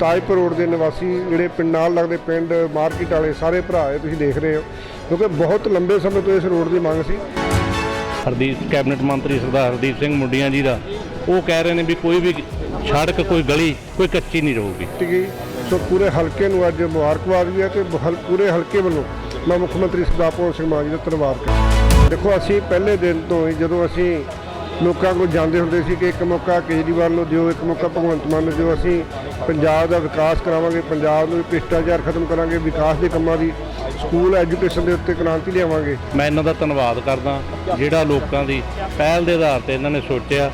Tajpur road ਦੇ ਨਿਵਾਸੀ ਜਿਹੜੇ ਪਿੰਡ ਨਾਲ ਲੱਗਦੇ ਪਿੰਡ ਮਾਰਕੀਟ ਵਾਲੇ ਸਾਰੇ ਭਰਾ ਇਹ ਤੁਸੀਂ ਦੇਖ ਰਹੇ ਹੋ ਕਿਉਂਕਿ ਬਹੁਤ ਲੰਬੇ ਸਮੇਂ ਤੋਂ ਇਸ ਰੋਡ ਦੀ ਮੰਗ ਸੀ। ਹਰਦੀਪ ਕੈਬਨਿਟ ਮੰਤਰੀ ਸਰਦਾਰ ਹਰਦੀਪ ਸਿੰਘ ਮੁੰਡੀਆਂ ਜੀ ਦਾ ਉਹ ਕਹਿ ਰਹੇ ਨੇ ਵੀ ਕੋਈ ਵੀ ਸੜਕ ਕੋਈ ਗਲੀ ਕੋਈ ਕੱਚੀ ਨਹੀਂ ਰਹੂਗੀ। ਸੋ ਪੂਰੇ ਹਲਕੇ ਨੂੰ ਅੱਜ ਮੁਬਾਰਕਬਾਦ ਵੀ ਹੈ ਤੇ ਹਲ- ਪੂਰੇ ਹਲਕੇ ਵੱਲੋਂ ਮੈਂ ਮੁੱਖ ਮੰਤਰੀ ਸਰਦਾਰ ਭਗਵੰਤ ਸਿੰਘ ਮਾਨ ਜੀ ਦਾ ਧੰਨਵਾਦ ਕਰਦਾ ਦੇਖੋ ਅਸੀਂ ਪਹਿਲੇ ਦਿਨ ਤੋਂ ਹੀ ਜਦੋਂ ਅਸੀਂ ਲੋਕਾਂ ਕੋਲ ਜਾਂਦੇ ਹੁੰਦੇ ਸੀ ਕਿ ਇੱਕ ਮੌਕਾ ਕੇਜਰੀਵਾਲ ਨੂੰ ਦਿਓ ਇੱਕ ਮੌਕਾ ਭਗਵੰਤ ਮਾਨ ਨੂੰ ਦਿਓ। ਅਸੀਂ ਪੰਜਾਬ ਦਾ ਵਿਕਾਸ ਕਰਾਵਾਂਗੇ ਪੰਜਾਬ ਨੂੰ ਭ੍ਰਿਸ਼ਟਾਚਾਰ ਖਤਮ ਕਰਾਂਗੇ ਵਿਕਾਸ ਦੇ ਕੰਮਾਂ ਦੀ ਸਕੂਲ ਐਜੂਕੇਸ਼ਨ ਦੇ ਉੱਤੇ ਕ੍ਰਾਂਤੀ ਲਿਆਵਾਂਗੇ। ਮੈਂ ਇਹਨਾਂ ਦਾ ਧੰਨਵਾਦ ਕਰਦਾ ਜਿਹੜਾ ਲੋਕਾਂ ਦੀ ਪਹਿਲ ਦੇ ਆਧਾਰ ਤੇ ਇਹਨਾਂ ਨੇ ਸੋਚਿਆ।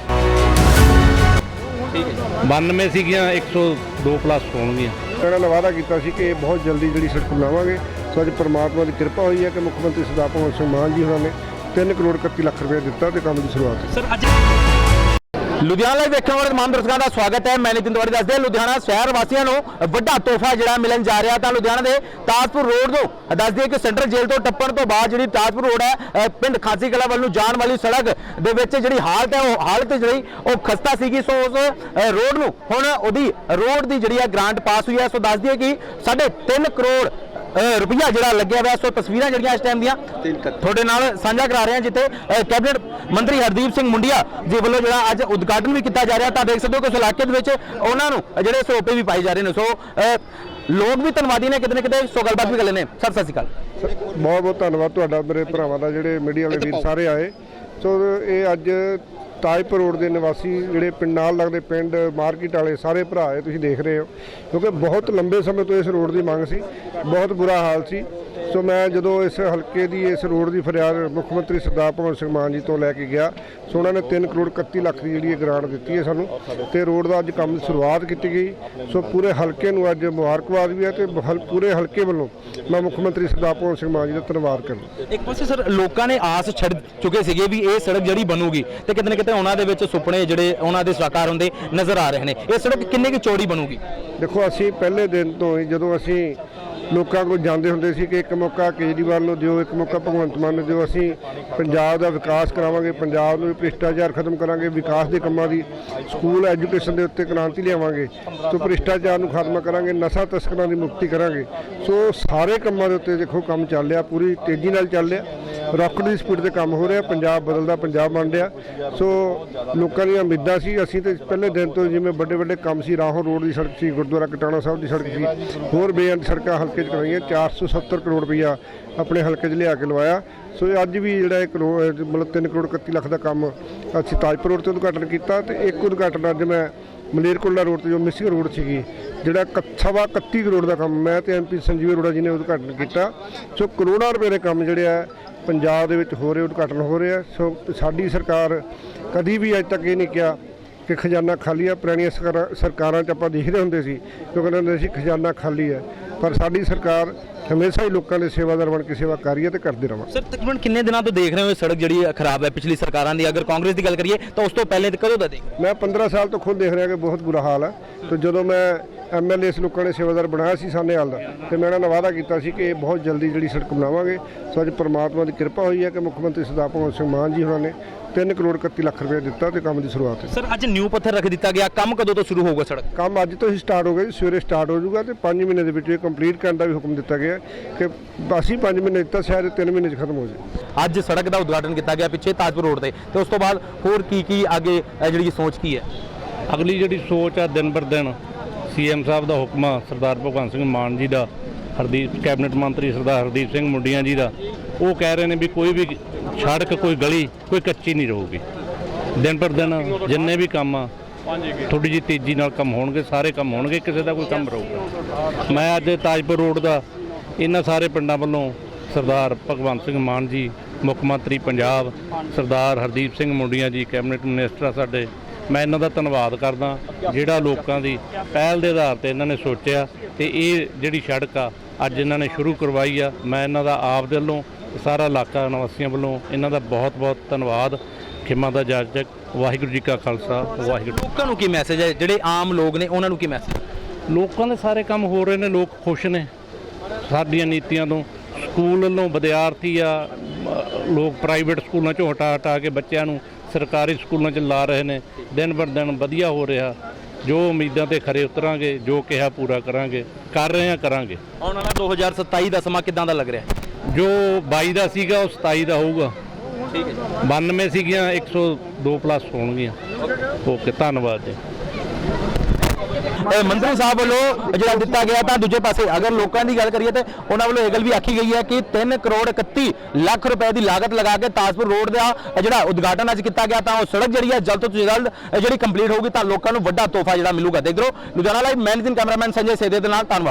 92 ਸੀਗੀਆਂ 102 ਪਲੱਸ ਹੋਣਗੀਆਂ। ਇਹਨਾਂ ਨੇ ਵਾਅਦਾ ਕੀਤਾ ਸੀ ਕਿ ਇਹ ਬਹੁਤ ਜਲਦੀ ਜਿਹੜੀ ਸੜਕ ਬਣਾਵਾਂਗੇ। ਸੋ ਅੱਜ ਪ੍ਰਮਾਤਮਾ ਦੀ ਕਿਰਪਾ ਹੋਈ ਹੈ ਕਿ ਮੁੱਖ ਮੰਤਰੀ ਸਰਦਾਰ ਭਗਵੰਤ ਸਿੰਘ ਮਾਨ ਜੀ ਉਹਨਾਂ ਨੇ 3 ਕਰੋੜ 31 ਲੱਖ ਰੁਪਏ ਦਿੱਤਾ ਤੇ ਕੰਮ ਦੀ ਸ਼ੁਰੂਆਤ ਸਰ ਅੱਜ ਲੁਧਿਆਣਾ ਲਈ ਵੇਖਣ ਵਾਲੇ ਤਮਾਮ ਦਰਸ਼ਕਾਂ ਦਾ ਸਵਾਗਤ ਹੈ। ਮੈਂ ਨਿਤਿਨ ਤਿਵਾੜੀ ਦੱਸਦੇ ਲੁਧਿਆਣਾ ਸ਼ਹਿਰ ਵਾਸੀਆਂ ਨੂੰ ਵੱਡਾ ਤੋਹਫਾ ਜਿਹੜਾ ਮਿਲਣ ਜਾ ਰਿਹਾ ਤਾਂ ਲੁਧਿਆਣਾ ਦੇ ਤਾਜਪੁਰ ਰੋਡ ਤੋਂ ਦੱਸਦੇ ਹਾਂ ਕਿ ਸੈਂਟਰਲ ਜੇਲ੍ਹ ਤੋਂ ਟੱਪਣ ਤੋਂ ਬਾਅਦ ਜਿਹੜੀ ਤਾਜਪੁਰ ਰੋਡ ਹੈ ਪਿੰਡ ਖਾਸੀ ਕਲਾ ਵੱਲ ਨੂੰ ਜਾਣ ਵਾਲੀ ਸੜਕ ਦੇ ਵਿੱਚ ਜਿਹੜੀ ਹਾਲਤ ਹੈ ਉਹ ਹਾਲਤ ਜਿਹੜੀ ਉਹ ਖਸਤਾ ਸੀਗੀ। ਸੋ ਉਸ ਰੋਡ ਨੂੰ ਹੁਣ ਉਹਦੀ ਰੋਡ ਦੀ ਜਿਹੜੀ ਹੈ ਗ੍ਰਾਂਟ ਪਾਸ ਹੋਈ ਹੈ। ਸੋ ਦੱਸਦੀ ਹੈ ਕਿ 3.5 ਕਰੋੜ ਰੁਪਈਆ ਜਿਹੜਾ ਲੱਗਿਆ ਹੋਇਆ ਸੋ ਤਸਵੀਰਾਂ ਜਿਹੜੀਆਂ ਇਸ ਟਾਈਮ ਦੀਆਂ ਤੁਹਾਡੇ ਨਾਲ ਸਾਂਝਾ ਕਰਾ ਰਹੇ ਹਾਂ ਜਿੱਥੇ ਕੈਬਨਿਟ ਮੰਤਰੀ ਹਰਦੀਪ ਸਿੰਘ ਮੁੰਡੀਆ ਜੀ ਵੱਲੋਂ ਜਿਹੜਾ ਅੱਜ ਉਦਘਾਟਨ ਵੀ ਕੀਤਾ ਜਾ ਰਿਹਾ। ਤਾਂ ਦੇਖ ਸਕਦੇ ਹੋ ਕਿ ਇਲਾਕੇ ਦੇ ਵਿੱਚ ਉਹਨਾਂ ਨੂੰ ਜਿਹੜੇ ਸਰੋਪੇ ਵੀ ਪਾਏ ਜਾ ਰਹੇ ਨੇ। ਸੋ ਲੋਕ ਵੀ ਧੰਨਵਾਦੀ ਨੇ ਕਿਤੇ ਨਾ ਕਿਤੇ ਸੋ ਗੱਲਬਾਤ ਵੀ ਕਰ ਲੈਣੇ ਸਰ ਸਤਿ ਸ਼੍ਰੀ ਅਕਾਲ। ਬਹੁਤ ਬਹੁਤ ਧੰਨਵਾਦ ਤੁਹਾਡਾ ਮੇਰੇ ਭਰਾਵਾਂ ਦਾ ਜਿਹੜੇ ਮੀਡੀਆ ਵਾਲੇ ਵੀਰ ਸਾਰੇ ਆਏ। ਸੋ ਇਹ ਅੱਜ ਤਾਜਪੁਰ ਰੋਡ ਦੇ ਨਿਵਾਸੀ ਜਿਹੜੇ ਪਿੰਡ ਨਾਲ ਲੱਗਦੇ ਪਿੰਡ ਮਾਰਕੀਟ ਵਾਲੇ ਸਾਰੇ ਭਰਾ ਇਹ ਤੁਸੀਂ ਦੇਖ ਰਹੇ ਹੋ, ਕਿਉਂਕਿ ਬਹੁਤ ਲੰਬੇ ਸਮੇਂ ਤੋਂ ਇਸ ਰੋਡ ਦੀ ਮੰਗ ਸੀ, ਬਹੁਤ ਬੁਰਾ ਹਾਲ ਸੀ। ਸੋ ਮੈਂ ਜਦੋਂ ਇਸ ਹਲਕੇ ਦੀ ਇਸ ਰੋਡ ਦੀ ਫਰਿਆਦ ਮੁੱਖ ਮੰਤਰੀ ਸਰਦਾਰ ਭਗਵੰਤ ਸਿੰਘ ਮਾਨ ਜੀ ਤੋਂ ਲੈ ਕੇ ਗਿਆ ਸੋ ਉਹਨਾਂ ਨੇ 3 ਕਰੋੜ 31 ਲੱਖ ਦੀ ਜਿਹੜੀ ਇਹ ਗ੍ਰਾਂਟ ਦਿੱਤੀ ਹੈ ਸਾਨੂੰ ਤੇ ਰੋਡ ਦਾ ਅੱਜ ਕੰਮ ਦੀ ਸ਼ੁਰੂਆਤ ਕੀਤੀ ਗਈ। ਸੋ ਪੂਰੇ ਹਲਕੇ ਨੂੰ ਅੱਜ ਮੁਬਾਰਕਬਾਦ ਵੀ ਹੈ ਤੇ ਪੂਰੇ ਹਲਕੇ ਵੱਲੋਂ ਮੈਂ ਮੁੱਖ ਮੰਤਰੀ ਸਰਦਾਰ ਭਗਵੰਤ ਸਿੰਘ ਮਾਨ ਜੀ ਦਾ ਧੰਨਵਾਦ ਕਰਦਾ ਇੱਕ ਪਾਸੇ ਸਰ ਲੋਕਾਂ ਨੇ ਆਸ ਛੱਡ ਚੁੱਕੇ ਸੀਗੇ ਵੀ ਇਹ ਸੜਕ ਜਿਹੜੀ ਬਣੂਗੀ ਤੇ ਕਿਤੇ ਨਾ ਕਿਤੇ ਉਹਨਾਂ ਦੇ ਵਿੱਚ ਸੁਪਨੇ ਜਿਹੜੇ ਉਹਨਾਂ ਦੇ ਸਾਕਾਰ ਹੁੰਦੇ ਨਜ਼ਰ ਆ ਰਹੇ ਨੇ। ਇਹ ਸੜਕ ਕਿੰਨੇ ਕੁ ਚੌੜੀ ਬਣੂਗੀ? ਦੇਖੋ ਅਸੀਂ ਪਹਿਲੇ ਦਿਨ ਤੋਂ ਹੀ ਜਦੋਂ ਅਸੀਂ ਲੋਕਾਂ ਕੋਲ ਜਾਂਦੇ ਹੁੰਦੇ ਸੀ ਕਿ ਇੱਕ ਮੌਕਾ ਕੇਜਰੀਵਾਲ ਨੂੰ ਦਿਓ, ਇੱਕ ਮੌਕਾ ਭਗਵੰਤ ਮਾਨ ਨੂੰ ਦਿਓ। ਅਸੀਂ ਪੰਜਾਬ ਦਾ ਵਿਕਾਸ ਕਰਾਵਾਂਗੇ, ਪੰਜਾਬ ਨੂੰ ਭ੍ਰਿਸ਼ਟਾਚਾਰ ਖਤਮ ਕਰਾਂਗੇ, ਵਿਕਾਸ ਦੇ ਕੰਮਾਂ ਦੀ ਸਕੂਲ ਐਜੂਕੇਸ਼ਨ ਦੇ ਉੱਤੇ ਕ੍ਰਾਂਤੀ ਲਿਆਵਾਂਗੇ ਸੋ ਭ੍ਰਿਸ਼ਟਾਚਾਰ ਨੂੰ ਖਤਮ ਕਰਾਂਗੇ, ਨਸ਼ਾ ਤਸਕਰਾਂ ਦੀ ਮੁਕਤੀ ਕਰਾਂਗੇ। ਸੋ ਸਾਰੇ ਕੰਮਾਂ ਦੇ ਉੱਤੇ ਦੇਖੋ ਕੰਮ ਚੱਲ ਰਿਹਾ, ਪੂਰੀ ਤੇਜ਼ੀ ਨਾਲ ਚੱਲ ਰਿਹਾ। ਰਾਕਟ ਦੀ ਸਪੀਡ ਤੇ ਕੰਮ ਹੋ ਰਿਹਾ, ਪੰਜਾਬ ਬਦਲਦਾ, ਪੰਜਾਬ ਬਣ ਰਿਹਾ। ਸੋ ਲੋਕਾਂ ਦੀਆਂ ਉਮੀਦਾਂ ਸੀ, ਅਸੀਂ ਤੇ ਪਹਿਲੇ ਦਿਨ ਤੋਂ ਜਿਵੇਂ ਵੱਡੇ ਵੱਡੇ ਕੰਮ ਸੀ, ਰਾਹੋਂ ਰੋਡ ਦੀ ਸੜਕ ਸੀ, ਗੁਰਦੁਆਰਾ ਕਟਾਣਾ ਸਾਹਿਬ ਦੀ ਸੜਕ ਸੀ, ਹੋਰ ਬੇਅੰਤ ਸੜਕਾਂ ਹਲਕੇ 'ਚ ਕਰਾਈਆਂ 470 ਕਰੋੜ ਰੁਪਈਆ ਆਪਣੇ ਹਲਕੇ 'ਚ ਲਿਆ ਕੇ ਲਵਾਇਆ। ਸੋ ਅੱਜ ਵੀ ਜਿਹੜਾ ਇਹ ਕਰੋੜ ਮਤਲਬ 3 ਕਰੋੜ 31 ਲੱਖ ਦਾ ਕੰਮ ਅਸੀਂ ਤਾਜਪੁਰ ਰੋਡ ਤੇ ਉਦਘਾਟਨ ਕੀਤਾ ਤੇ ਇੱਕ ਉਦਘਾਟਨ ਅੱਜ ਮੈਂ ਮਲੇਰਕੋਟਲਾ ਰੋਡ ਤੇ, ਜੋ ਮਿਸਿੰਗ ਰੋਡ ਸੀਗੀ, ਜਿਹੜਾ ਕ- ਸਵਾ 31 ਕਰੋੜ ਦਾ ਕੰਮ ਮੈਂ ਤੇ ਐਮਪੀ ਸੰਜੀਵ ਅਰੋੜਾ ਜੀ ਨੇ ਉਦਘਾਟਨ ਕੀਤਾ। ਸੋ ਕਰੋੜਾਂ ਰੁਪਏ ਦੇ ਕੰਮ ਜਿਹੜੇ ਆ ਪੰਜਾਬ ਦੇ ਵਿੱਚ ਹੋ ਰਹੇ ਉਦਘਾਟਨ ਹੋ ਰਹੇ। ਆ ਸੋ ਸਾਡੀ ਸਰਕਾਰ ਕਦੀ ਵੀ ਅੱਜ ਤੱਕ ਇਹ ਨਹੀਂ ਕਿਹਾ ਕਿ ਖਜ਼ਾਨਾ ਖਾਲੀ ਆ। ਪੁਰਾਣੀਆਂ ਸਰਕਾਰਾਂ- 'ਚ ਆਪਾਂ ਦੇਖਦੇ ਹੁੰਦੇ ਸੀ ਕਿਉਂਕਿ ਕਹਿੰਦੇ ਹੁੰਦੇ ਸੀ ਖਜ਼ਾਨਾ ਖਾਲੀ ਹੈ ਪਰ ਸਾਡੀ ਸਰਕਾਰ ਹਮੇਸ਼ਾ ਹੀ ਲੋਕਾਂ ਦੇ ਸੇਵਾਦਾਰ ਬਣ ਕੇ ਸੇਵਾ ਕਰ ਰਹੀ ਹੈ ਤੇ ਕਰਦੇ ਰਵਾਂ। ਸਰ ਤਕਰੀਬਨ ਕਿੰਨੇ ਦਿਨਾਂ ਤੋਂ ਦੇਖ ਰਹੇ ਹੋ ਇਹ ਸੜਕ ਜਿਹੜੀ ਖਰਾਬ ਹੈ ਪਿਛਲੀ ਸਰਕਾਰਾਂ ਦੀ? ਅਗਰ ਕਾਂਗਰਸ ਦੀ ਗੱਲ ਕਰੀਏ ਤਾਂ ਉਸ ਤੋਂ ਪਹਿਲੇ ਤੇ ਕਦੋਂ ਦਾ ਦੇਖ ਮੈਂ 15 ਸਾਲ ਤੋਂ ਖੁਦ ਦੇਖ ਰਿਹਾ ਕਿ ਬਹੁਤ ਬੁਰਾ ਹਾਲ ਹੈ ਤੇ ਜਦੋਂ ਮੈਂ ਐਮਐਲਏ ਇਸ ਲੋਕਾਂ ਨੇ ਸੇਵਾਦਾਰ ਬਣਾਇਆ ਸੀ ਸਾਨੇ ਹਾਲ ਦਾ ਤੇ ਮੈਂ ਉਹਨਾਂ ਨਾਲ ਵਾਅਦਾ ਕੀਤਾ ਸੀ ਕਿ ਇਹ ਬਹੁਤ ਜਲਦੀ ਜਿਹੜੀ ਸੜਕ ਬਣਾਵਾਂਗੇ। ਸੋ ਅੱਜ ਪ੍ਰਮਾਤਮਾ ਦੀ ਕਿਰਪਾ ਹੋਈ ਹੈ ਕਿ ਮੁੱਖ ਮੰਤਰੀ ਸਰਦਾਰ ਭਗਵੰਤ ਸਿੰਘ ਮਾਨ ਜੀ ਉਹਨਾਂ ਨੇ 3 ਕਰੋੜ 31 ਲੱਖ ਰੁਪਏ ਦਿੱਤਾ ਤੇ ਕੰਮ ਦੀ ਸ਼ੁਰੂਆਤ ਹੈ ਸਰ ਅੱਜ ਨਿਊ ਪੱਥਰ ਰੱਖ ਦਿੱਤਾ ਗਿਆ। ਕੰਮ ਕਦੋਂ ਤੋਂ ਸ਼ੁਰੂ ਹੋਊਗਾ ਸੜਕ? ਕੰਮ ਅੱਜ ਤੋਂ ਹੀ ਸਟਾਰਟ ਹੋ ਗਿਆ ਜੀ ਸਵੇਰੇ ਸਟਾਰਟ ਹੋ ਜਾਊਗਾ ਤੇ 5 ਮਹੀਨੇ ਦੇ ਵਿੱਚ ਇਹ ਕੰਪਲੀਟ ਕਰਨ ਦਾ ਵੀ ਹੁਕਮ ਦਿੱਤਾ ਗਿਆ ਕਿ ਅਸੀਂ 5 ਮਹੀਨੇ ਦਿੱਤਾ ਸ਼ਾਇਦ 3 ਮਹੀਨੇ 'ਚ ਖਤਮ ਹੋ ਜਾਏ। ਅੱਜ ਸੜਕ ਦਾ ਉਦਘਾਟਨ ਕੀਤਾ ਗਿਆ ਪਿੱਛੇ ਤਾਜਪੁਰ ਰੋਡ ਤੇ। ਤੇ ਉਸ ਤੋਂ ਬਾਅਦ ਹੋਰ ਕੀ ਕੀ ਅੱਗੇ ਜਿਹੜੀ ਸੋਚ ਕੀ ਹੈ? ਅਗਲੀ ਜਿਹੜੀ ਸੋਚ ਆ ਦਿਨ ਬਰ ਦਿਨ ਸੀਐਮ ਸਾਹਿਬ ਦਾ ਹੁਕਮ ਆ, ਸਰਦਾਰ ਭਗਵੰਤ ਸਿੰਘ ਮਾਨ ਜੀ ਦਾ, ਹਰਦੀਪ, ਕੈਬਨਿਟ ਮੰਤਰੀ ਸਰਦਾਰ ਹਰਦੀਪ ਸਿੰਘ ਮੁੰਡੀਆਂ ਜੀ ਦਾ, ਉਹ ਕਹਿ ਰਹੇ ਨੇ ਵੀ ਕੋਈ ਵੀ ਸੜਕ, ਕੋਈ ਗਲੀ, ਕੋਈ ਕੱਚੀ ਨਹੀਂ ਰਹੂਗੀ। ਦਿਨ ਪਰ ਦਿਨ ਜਿੰਨੇ ਵੀ ਕੰਮ ਆ ਥੋੜੀ ਜਿਹੀ ਤੇਜ਼ੀ ਨਾਲ ਕੰਮ ਹੋਣਗੇ, ਸਾਰੇ ਕੰਮ ਹੋਣਗੇ, ਕਿਸੇ ਦਾ ਕੋਈ ਕੰਮ ਰਹੂਗਾ। ਮੈਂ ਅੱਜ ਤਾਜਪੁਰ ਰੋਡ ਦਾ ਇਹਨਾਂ ਸਾਰੇ ਪਿੰਡਾਂ ਵੱਲੋਂ ਸਰਦਾਰ ਭਗਵੰਤ ਸਿੰਘ ਮਾਨ ਜੀ, ਮੁੱਖ ਮੰਤਰੀ ਪੰਜਾਬ, ਸਰਦਾਰ ਹਰਦੀਪ ਸਿੰਘ ਮੁੰਡੀਆਂ ਜੀ, ਕੈਬਨਿਟ ਮਿਨਿਸਟਰ ਆ ਸਾਡੇ ਮੈਂ ਇਹਨਾਂ ਦਾ ਧੰਨਵਾਦ ਕਰਦਾ ਜਿਹੜਾ ਲੋਕਾਂ ਦੀ ਪਹਿਲ ਦੇ ਆਧਾਰ ਤੇ ਇਹਨਾਂ ਨੇ ਸੋਚਿਆ ਤੇ ਇਹ ਜਿਹੜੀ ਸੜਕ ਆ ਅੱਜ ਇਹਨਾਂ ਨੇ ਸ਼ੁਰੂ ਕਰਵਾਈ ਆ। ਮੈਂ ਇਹਨਾਂ ਦਾ ਆਪ ਦੇ ਵੱਲੋਂ ਸਾਰਾ ਇਲਾਕਾ ਨਿਵਾਸੀਆਂ ਵੱਲੋਂ ਇਹਨਾਂ ਦਾ ਬਹੁਤ-ਬਹੁਤ ਧੰਨਵਾਦ। ਖਿਮਾ ਦਾ ਜਾਜਕ ਵਾਹਿਗੁਰੂ ਜੀ ਕਾ ਖਾਲਸਾ ਵਾਹਿਗੁਰੂ ਲੋਕਾਂ ਨੂੰ ਕੀ ਮੈਸੇਜ ਹੈ? ਜਿਹੜੇ ਆਮ ਲੋਕ ਨੇ ਉਹਨਾਂ ਨੂੰ ਕੀ ਮੈਸੇਜ ਲੋਕਾਂ ਦੇ ਸਾਰੇ ਕੰਮ ਹੋ ਰਹੇ ਨੇ ਲੋਕ ਖੁਸ਼ ਨੇ। ਸਾਡੀਆਂ ਨੀਤੀਆਂ ਤੋਂ ਸਕੂਲ ਵੱਲੋਂ ਵਿਦਿਆਰਥੀ ਆ ਲੋਕ ਪ੍ਰਾਈਵੇਟ ਸਕੂਲਾਂ ਚੋਂ ਹਟਾ ਹਟਾ ਕੇ ਬੱਚਿਆਂ ਨੂੰ ਸਰਕਾਰੀ ਸਕੂਲਾਂ 'ਚ ਲਾ ਰਹੇ ਨੇ ਦਿਨ ਬਰ ਦਿਨ ਵਧੀਆ ਹੋ ਰਿਹਾ। ਜੋ ਉਮੀਦਾਂ ਤੇ ਖਰੇ ਉਤਰਾਂਗੇ ਜੋ ਕਿਹਾ ਪੂਰਾ ਕਰਾਂਗੇ ਕਰ ਰਹੇ ਹਾਂ ਕਰਾਂਗੇ। ਆਉਣ ਵਾਲਾ 2027 ਦਾ ਸਮਾਂ ਕਿਦਾਂ ਦਾ ਲੱਗ ਰਿਹਾ? ਜੋ 22 ਦਾ ਸੀਗਾ ਉਹ 27 ਦਾ ਹੋਊਗਾ। ਠੀਕ ਹੈ 92 ਸੀਗੀਆਂ 102 ਪਲੱਸ ਹੋਣਗੀਆਂ। ਓਕੇ ਧੰਨਵਾਦ ਜੀ। ਮੰਤਰੀ ਸਾਹਿਬ ਵੱਲੋਂ ਜਿਹੜਾ ਦਿੱਤਾ ਗਿਆ ਤਾਂ ਦੂਜੇ ਪਾਸੇ ਅਗਰ ਲੋਕਾਂ ਦੀ ਗੱਲ ਕਰੀਏ ਤੇ ਉਹਨਾਂ ਵੱਲੋਂ ਇਹ ਗੱਲ ਵੀ ਆਖੀ ਗਈ ਹੈ ਕਿ 3 ਕਰੋੜ 31 ਲੱਖ ਰੁਪਏ ਦੀ ਲਾਗਤ ਲਗਾ ਕੇ ਤਾਜਪੁਰ ਰੋਡ ਦਾ ਜਿਹੜਾ ਉਦਘਾਟਨ ਅੱਜ ਕੀਤਾ ਗਿਆ ਤਾਂ ਉਹ ਸੜਕ ਜਿਹੜੀ ਹੈ ਜਲਦ ਤੋਂ ਜਲਦ ਜਿਹੜੀ ਕੰਪਲੀਟ ਹੋਊਗੀ ਤਾਂ ਲੋਕਾਂ ਨੂੰ ਵੱਡਾ ਤੋਹਫਾ ਜਿਹੜਾ ਮਿਲੂਗਾ। ਦੇਖ ਲਓ Ludhiana live managing cameraman Sanjay ਸੇਦੇ ਦੇ ਨਾਲ, ਧੰਨਵਾਦ।